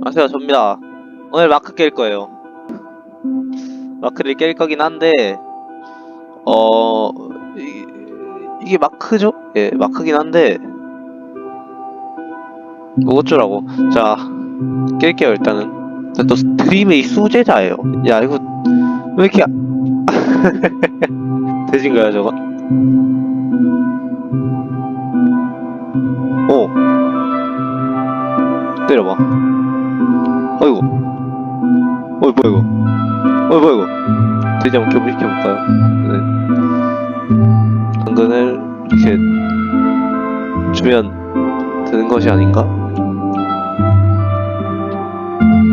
안녕하세요 접니다. 오늘 마크 깰 거예요. 마크를 깰 거긴 한데 어 이, 이게 마크죠? 예 마크긴 한데 뭐 어쩌라고. 자 깰게요 일단은. 자, 또 드림의 수제자예요. 야 이거 왜 이렇게 돼진가요 저거? 오. 때려봐 어이구 어이 뭐야 이거 어이 뭐야 이거 돼지 한번 교부시켜볼까요 네. 당근을 이렇게 주면 되는 것이 아닌가?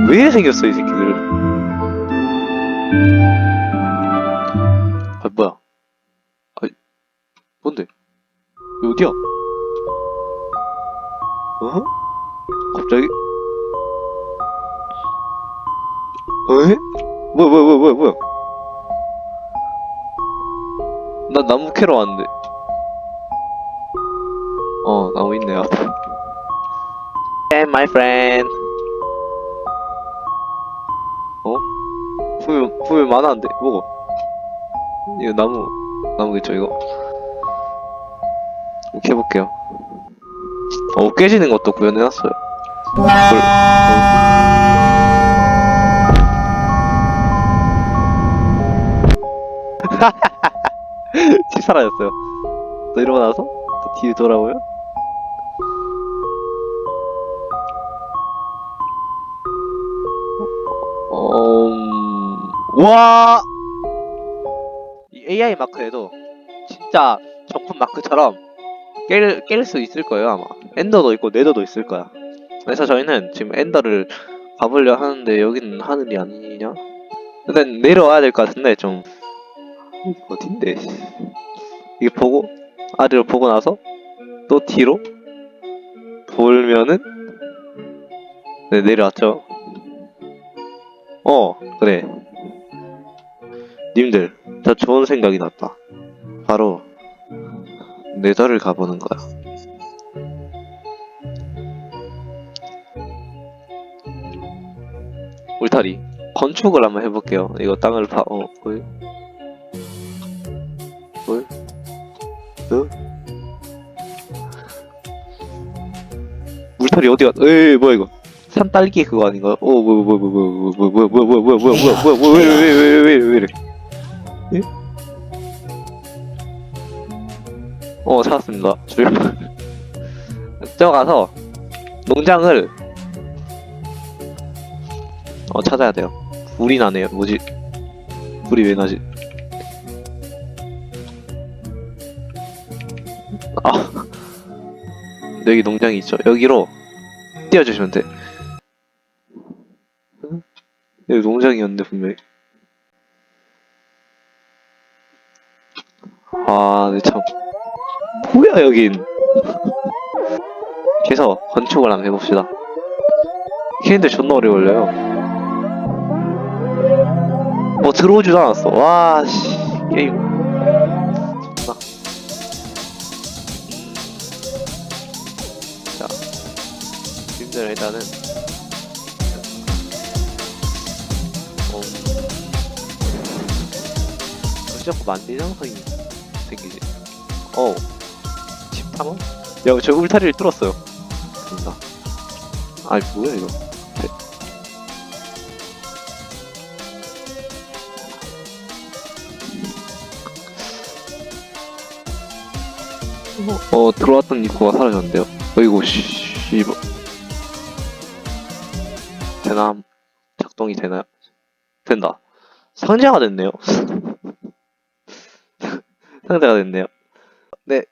왜 생겼어 이 새끼들 아 뭐야 아 뭔데 어디야 어? 갑자기? 에? 뭐야 뭐야 뭐야 뭐야 뭐야? 나 나무 캐러 왔는데. 어 나무 있네 앞에 Hey my friend. 어? 품이 품이 많았는데 먹어 이거 나무 나무겠죠 이거? 이렇게 해볼게요. 어 깨지는 것도 구현해놨어요. 뭘, 치 사라졌어요. 또 이러고 나서 또 뒤에 돌아오요. 어, 음, 와! 이 AI 마크에도 진짜 정품 마크처럼 깰, 깰 수 있을 거예요, 아마. 엔더도 있고, 네더도 있을 거야. 그래서 저희는 지금 엔더를 가보려 하는데, 여기는 하늘이 아니냐? 일단 내려와야 될 것 같은데, 좀. 어딘데? 이게 보고 아래로 보고 나서 또 뒤로 돌면은 네 내려왔죠. 어 그래. 님들 저 좋은 생각이 났다. 바로 네더를 가보는 거야. 울타리 건축을 한번 해볼게요. 이거 땅을 파 어. 어? 물털이 어디가? 에이 뭐야 이거? 산 딸기 그거 아닌가? 오 뭐야 뭐야 뭐야 뭐야 뭐야 뭐야 뭐야 뭐야 뭐야 뭐야 왜왜왜왜왜 이래? 예? 어 찾았습니다. 줄. 저 가서 농장을 어 찾아야 돼요. 불이 나네요. 뭐지? 불이 왜 나지? 아. 여기 농장이 있죠. 여기로 띄워주시면 돼. 응? 여기 농장이었는데 분명히. 아네참. 뭐야 여긴. 그래서 건축을 한번 해봅시다. 키는데 존나 걸려요. 뭐 들어오지도 않았어. 와씨 게임 님들 일단은 어, 왜 자꾸 만대장성이 생기지? 어, 13원? 야, 저 울타리를 뚫었어요. 된다. 아이, 뭐야, 이거. 네. 어, 어, 들어왔던 입구가 사라졌는데요. 어이구, 씨발. 되나? 작동이 되나요? 된다. 상자가 됐네요. 상자가 됐네요. 네,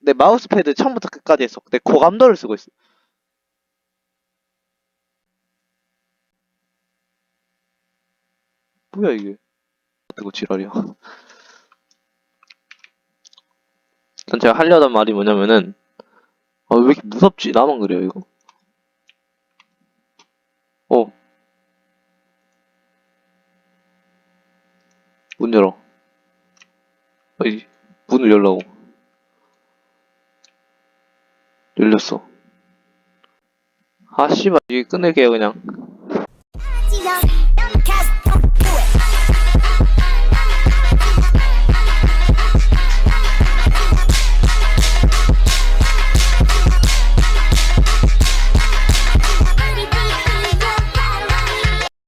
내 마우스 패드 처음부터 끝까지 했어. 내 고감도를 쓰고 있어. 뭐야 이게? 어떻게 지랄이야? 전 제가 하려던 말이 뭐냐면은 아, 왜 이렇게 무섭지? 나만 그래요, 이거. 어. 문 열어. 어이, 문을 열라고. 열렸어. 아, 씨발, 이게 끝낼게요, 그냥.